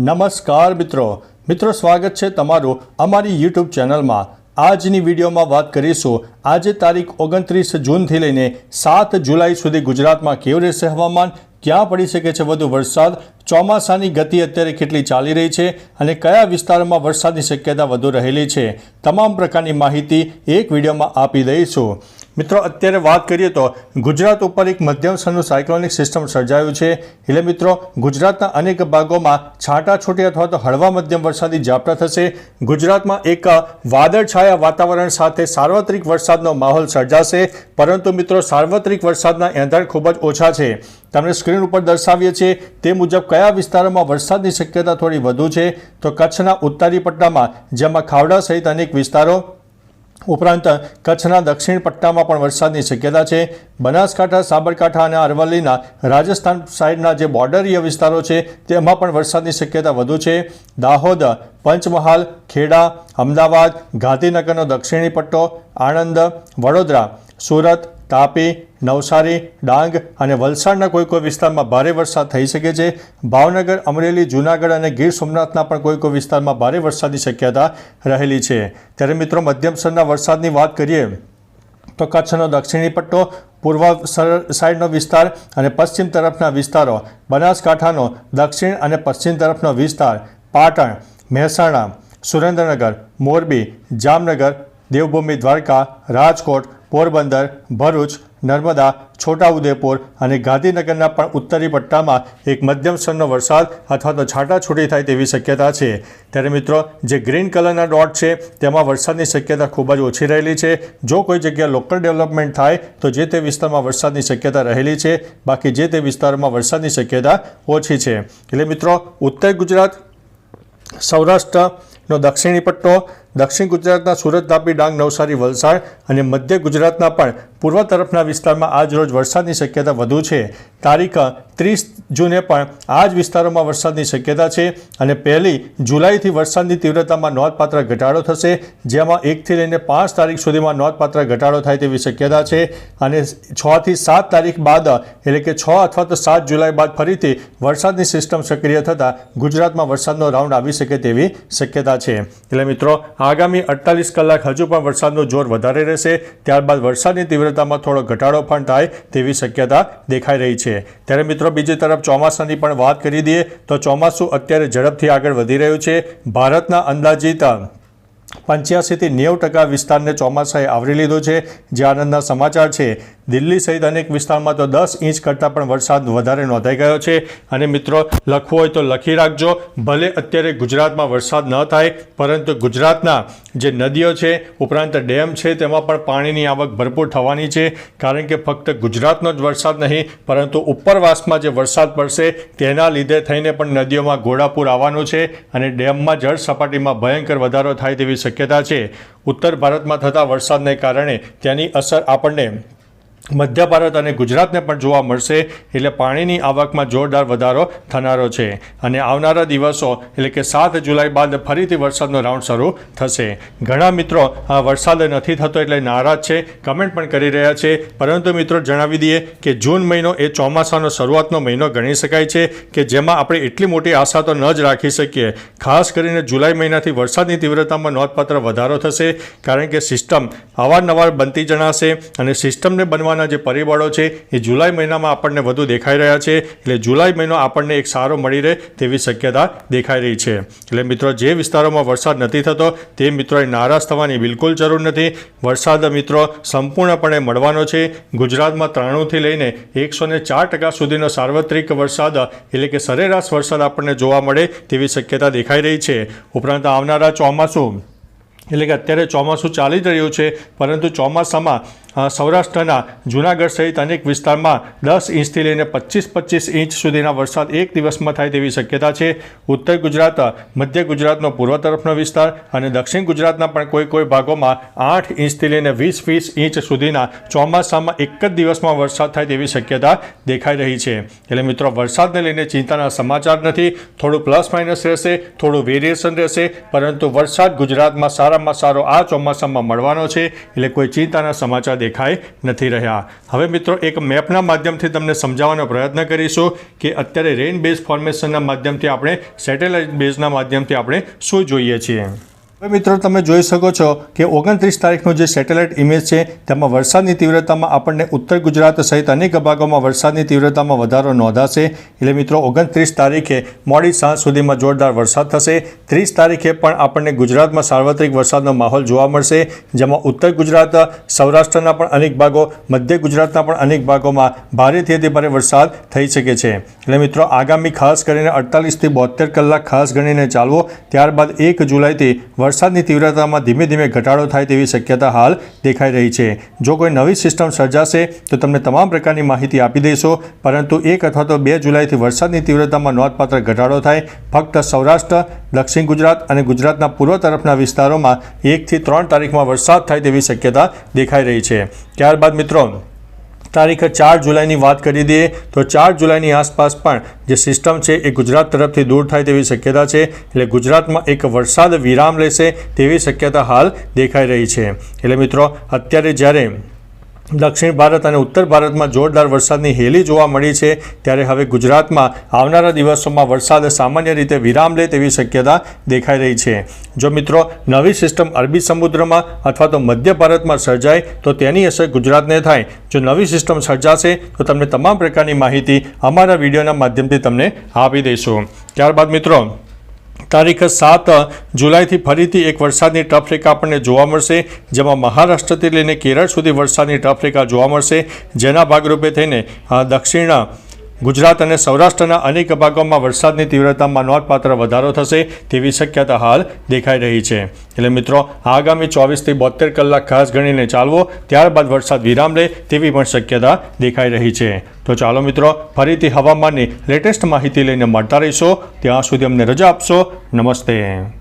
નમસ્કાર મિત્રો. મિત્રો, સ્વાગત છે તમારું અમારી યુટ્યુબ ચેનલમાં. આજની વિડીયોમાં વાત કરીશું. આજે તારીખ ઓગણત્રીસ જૂનથી લઈને સાત જુલાઈ સુધી ગુજરાતમાં કેવું રહેશે હવામાન? ક્યાં પડી શકે છે વધુ વરસાદ? ચોમાસાની ગતિ અત્યારે કેટલી ચાલી રહી છે? અને કયા વિસ્તારોમાં વરસાદની શક્યતા વધુ રહેલી છે? તમામ પ્રકારની માહિતી એક વિડીયોમાં આપી દઈશું. મિત્રો, અત્યારે વાત કરીએ તો ગુજરાત ઉપર એક મધ્યમ સ્તરનું સાયક્લોનિક સિસ્ટમ સર્જાયું છે. એટલે મિત્રો, ગુજરાતના અનેક ભાગોમાં છાંટાછૂટી અથવા તો હળવા મધ્યમ વરસાદી ઝાપટા થશે. ગુજરાતમાં એક વાદળછાયા વાતાવરણ સાથે સાર્વત્રિક વરસાદનો માહોલ સર્જાશે. પરંતુ મિત્રો, સાર્વત્રિક વરસાદના એંધાણ ખૂબ જ ઓછા છે. તમને સ્ક્રીન ઉપર દર્શાવીએ છીએ, તે મુજબ કયા વિસ્તારોમાં વરસાદની શક્યતા થોડી વધુ છે? તો કચ્છના ઉત્તરી પટ્ટામાં, જેમાં ખાવડા સહિત અનેક વિસ્તારો ઉપરાંત કચ્છના દક્ષિણ પટ્ટામાં પણ વરસાદની શક્યતા છે. બનાસકાંઠા, સાબરકાંઠા અને અરવલ્લીના રાજસ્થાન સાઇડના જે બોર્ડરીય વિસ્તારો છે, તેમાં પણ વરસાદની શક્યતા વધુ છે. દાહોદ, પંચમહાલ, ખેડા, અમદાવાદ, ગાંધીનગરનો દક્ષિણી પટ્ટો, આણંદ, વડોદરા, સુરત તાપી, નવસારી, ડાંગ અને વલસાડના કોઈ કોઈ વિસ્તારમાં ભારે વરસાદ થઈ શકે છે. ભાવનગર, અમરેલી, જૂનાગઢ અને ગીર સોમનાથના પણ કોઈ કોઈ વિસ્તારમાં ભારે વરસાદની શક્યતા રહેલી છે. ત્યારે મિત્રો, મધ્યમ સ્તરના વરસાદની વાત કરીએ તો કચ્છનો દક્ષિણી પટ્ટો પૂર્વ સાઈડનો વિસ્તાર અને પશ્ચિમ તરફના વિસ્તારો, બનાસકાંઠાનો દક્ષિણ અને પશ્ચિમ તરફનો વિસ્તાર, પાટણ, મહેસાણા, સુરેન્દ્રનગર, મોરબી, જામનગર, દેવભૂમિ, દ્વારકા, રાજકોટ પોરબંદર, ભરૂચ, નર્મદા, છોટાઉદેપુર અને ગાંધીનગરના પણ ઉત્તરી પટ્ટામાં એક મધ્યમ સ્તરનો વરસાદ અથવા તો છાંટાછૂટી થાય તેવી શક્યતા છે. ત્યારે મિત્રો, જે ગ્રીન કલરના ડોટ છે, તેમાં વરસાદની શક્યતા ખૂબ જ ઓછી રહેલી છે. જો કોઈ જગ્યાએ લોકલ ડેવલપમેન્ટ થાય, તો જે તે વિસ્તારમાં વરસાદની શક્યતા રહેલી છે, બાકી જે તે વિસ્તારોમાં વરસાદની શક્યતા ઓછી છે. એટલે મિત્રો, ઉત્તર ગુજરાત સૌરાષ્ટ્રનો દક્ષિણી પટ્ટો, દક્ષિણ ગુજરાતના સુરત તાપી ડાંગ નવસારી વલસાડ અને મધ્ય ગુજરાતના પણ પૂર્વ તરફના વિસ્તારમાં આજ રોજ વરસાદની શક્યતા વધુ છે. તારીખ ત્રીસ જૂને પણ આ જ વિસ્તારોમાં વરસાદની શક્યતા છે અને પહેલી જુલાઈથી વરસાદની તીવ્રતામાં નોંધપાત્ર ઘટાડો થશે, જેમાં એકથી લઈને પાંચ તારીખ સુધીમાં નોંધપાત્ર ઘટાડો થાય તેવી શક્યતા છે અને છથી સાત તારીખ બાદ, એટલે કે છ અથવા તો સાત જુલાઈ બાદ ફરીથી વરસાદની સિસ્ટમ સક્રિય થતાં ગુજરાતમાં વરસાદનો રાઉન્ડ આવી શકે તેવી શક્યતા છે. એટલે મિત્રો, આગામી અડતાલીસ કલાક હજુ પણ વરસાદનું જોર વધારે રહેશે, ત્યારબાદ વરસાદની તીવ્રતામાં થોડો ઘટાડો પણ થાય તેવી શક્યતા દેખાઈ રહી છે. ત્યારે મિત્રો, બીજી તરફ ચોમાસાની પણ વાત કરી દઈએ તો ચોમાસું અત્યારે ઝડપથી આગળ વધી રહ્યું છે. ભારતના અંદાજિત પંચ્યાસીથી નેવું ટકા વિસ્તારને ચોમાસાએ આવરી લીધો છે. જે આનંદના સમાચાર છે દિલ્હી સહિત અનેક વિસ્તારમાં તો દસ ઇંચ કરતાં પણ વરસાદ વધારે નોંધાઈ ગયો છે. અને મિત્રો, લખવું હોય તો લખી રાખજો. ભલે અત્યારે ગુજરાતમાં વરસાદ ન થાય, પરંતુ ગુજરાતના જે નદીઓ છે, ઉપરાંત ડેમ છે, તેમાં પણ પાણીની આવક ભરપૂર થવાની છે. કારણ કે ફક્ત ગુજરાતનો જ વરસાદ નહીં, પરંતુ ઉપરવાસમાં જે વરસાદ પડશે, તેના લીધે થઈને પણ નદીઓમાં ઘોડાપૂર આવવાનું છે અને ડેમમાં જળ સપાટીમાં ભયંકર વધારો થાય તેવી શક્યતા છે. ઉત્તર ભારતમાં થતા વરસાદને કારણે તેની અસર આપણને મધ્ય ભારત અને ગુજરાતને પણ જોવા મળશે, એટલે પાણીની આવકમાં જોરદાર વધારો થનારો છે. અને આવનારા દિવસો, એટલે કે સાત જુલાઈ બાદ ફરીથી વરસાદનો રાઉન્ડ શરૂ થશે. ઘણા મિત્રો, આ વરસાદ નથી થતો એટલે નારાજ છે, કમેન્ટ પણ કરી રહ્યા છે. પરંતુ મિત્રો, જણાવી દઈએ કે જૂન મહિનો એ ચોમાસાનો શરૂઆતનો મહિનો ગણી શકાય છે, કે જેમાં આપણે એટલી મોટી આશા તો ન જ રાખી શકીએ. ખાસ કરીને જુલાઈ મહિનાથી વરસાદની તીવ્રતામાં નોંધપાત્ર વધારો થશે, કારણ કે સિસ્ટમ અવારનવાર બનતી જણાશે અને સિસ્ટમને બનવાના જે પરિબળો છે, એ જુલાઈ મહિનામાં આપણને વધુ દેખાઈ રહ્યા છે. એટલે જુલાઈ મહિનો આપણને એક સારો મળી રહે તેવી શક્યતા દેખાઈ રહી છે. એટલે મિત્રો, જે વિસ્તારોમાં વરસાદ નથી થતો, તે મિત્રોએ નારાજ થવાની બિલકુલ જરૂર નથી. વરસાદ મિત્રો સંપૂર્ણપણે મળવાનો છે. ગુજરાતમાં ત્રાણુંથી લઈને એકસો ને ચાર ટકા સુધીનો સાર્વત્રિક વરસાદ, એટલે કે સરેરાશ વરસાદ આપણને જોવા મળે તેવી શક્યતા દેખાઈ રહી છે. ઉપરાંત આવનારા ચોમાસું, એટલે કે અત્યારે ચોમાસું ચાલી જ રહ્યું છે, પરંતુ ચોમાસામાં સૌરાષ્ટ્રના જૂનાગઢ સહિત અનેક વિસ્તારમાં દસ ઇંચથી લઈને પચીસ પચીસ ઇંચ સુધીના વરસાદ એક દિવસમાં થાય તેવી શક્યતા છે. ઉત્તર ગુજરાત, મધ્ય ગુજરાતનો પૂર્વ તરફનો વિસ્તાર અને દક્ષિણ ગુજરાતના પણ કોઈ કોઈ ભાગોમાં આઠ ઇંચથી લઈને વીસ વીસ ઇંચ સુધીના ચોમાસામાં એક જ દિવસમાં વરસાદ થાય તેવી શક્યતા દેખાઈ રહી છે. એટલે મિત્રો, વરસાદને લઈને ચિંતાના સમાચાર નથી. થોડું પ્લસ માઇનસ રહેશે, થોડું વેરિએશન રહેશે, પરંતુ વરસાદ ગુજરાતમાં સારામાં સારો આ ચોમાસામાં મળવાનો છે. એટલે કોઈ ચિંતાના સમાચાર દેખાઈ નથી રહ્યા. હવે મિત્રો, એક મેપના માધ્યમથી તમને સમજાવવાનો પ્રયત્ન કરીશું કે અત્યારે રેઇન બેઝ ફોર્મેશનના માધ્યમથી આપણે સેટેલાઇટ બેઝના માધ્યમથી આપણે શું જોઈએ છીએ. મિત્રો, તમે જોઈ શકો છો કે ઓગણત્રીસ તારીખનો જે સેટેલાઇટ ઇમેજ છે, તેમાં વરસાદની તીવ્રતામાં આપણને ઉત્તર ગુજરાત સહિત અનેક ભાગોમાં વરસાદની તીવ્રતામાં વધારો નોંધાશે. એટલે મિત્રો, ઓગણત્રીસ તારીખે મોડી સાંજ સુધીમાં જોરદાર વરસાદ થશે. ત્રીસ તારીખે પણ આપણને ગુજરાતમાં સાર્વત્રિક વરસાદનો માહોલ જોવા મળશે, જેમાં ઉત્તર ગુજરાત, સૌરાષ્ટ્રના પણ અનેક ભાગો, મધ્ય ગુજરાતના પણ અનેક ભાગોમાં ભારેથી અતિ ભારે વરસાદ થઈ શકે છે. એટલે મિત્રો, આગામી ખાસ કરીને અડતાલીસથી બોતેર કલાક ખાસ ગણીને ચાલવો. ત્યારબાદ એક જુલાઈથી વરસાદની તીવ્રતામાં ધીમે ધીમે ઘટાડો થાય તેવી શક્યતા હાલ દેખાઈ રહી છે. જો કોઈ નવી સિસ્ટમ સર્જાશે, તો તમને તમામ પ્રકારની માહિતી આપી દઈશું. પરંતુ એક અથવા તો બે જુલાઈથી વરસાદની તીવ્રતામાં નોંધપાત્ર ઘટાડો થાય. ફક્ત સૌરાષ્ટ્ર, દક્ષિણ ગુજરાત અને ગુજરાતના પૂર્વ તરફના વિસ્તારોમાં એકથી ત્રણ તારીખમાં વરસાદ થાય તેવી શક્યતા દેખાઈ રહી છે. ત્યારબાદ મિત્રો તારીખ ચાર જુલાઈની વાત કરી દઈએ તો ચાર જુલાઈની આસપાસ પણ જે સિસ્ટમ છે એ ગુજરાત તરફથી દૂર થાય તેવી શક્યતા છે. એટલે ગુજરાતમાં એક વરસાદ વિરામ લેશે તેવી શક્યતા હાલ દેખાઈ રહી છે. એટલે મિત્રો, અત્યારે જ્યારે દક્ષિણ ભારત અને ઉત્તર ભારતમાં જોરદાર વરસાદની હેલી જોવા મળી છે. ત્યારે હવે ગુજરાતમાં આવનારા દિવસોમાં વરસાદ સામાન્ય રીતે વિરામ લે તેવી શક્યતા દેખાઈ રહી છે. જો મિત્રો નવી સિસ્ટમ અરબી સમુદ્રમાં અથવા તો મધ્ય ભારતમાં સર્જાય, તો તેની અસર ગુજરાતને થાય. જો નવી સિસ્ટમ સર્જાશે, તો તમને તમામ પ્રકારની માહિતી અમારા વિડીયોના માધ્યમથી તમને આપી દઈશું. ત્યારબાદ મિત્રો તારીખ સાત જુલાઈથી ફરીથી એક વરસાદની ટફરેખા આપણને જોવા મળશે, જેમાં મહારાષ્ટ્રથી લઈને કેરળ સુધી વરસાદની ટફરેખા જોવા મળશે. જેના ભાગરૂપે થઈને દક્ષિણ ગુજરાત અને સૌરાષ્ટ્રના અનેક ભાગોમાં વરસાદની તીવ્રતામાં નોંધપાત્ર વધારો થશે તેવી શક્યતા હાલ દેખાઈ રહી છે. એટલે મિત્રો, આગામી ચોવીસથી બોતેર કલાક ખાસ ગણીને ચાલવો, ત્યારબાદ વરસાદ વિરામ લે તેવી પણ શક્યતા દેખાઈ રહી છે. તો ચાલો મિત્રો, ફરીથી હવામાનની લેટેસ્ટ માહિતી લઈને મળતા રહીશો. ત્યાં સુધી અમને રજા આપશો. નમસ્તે.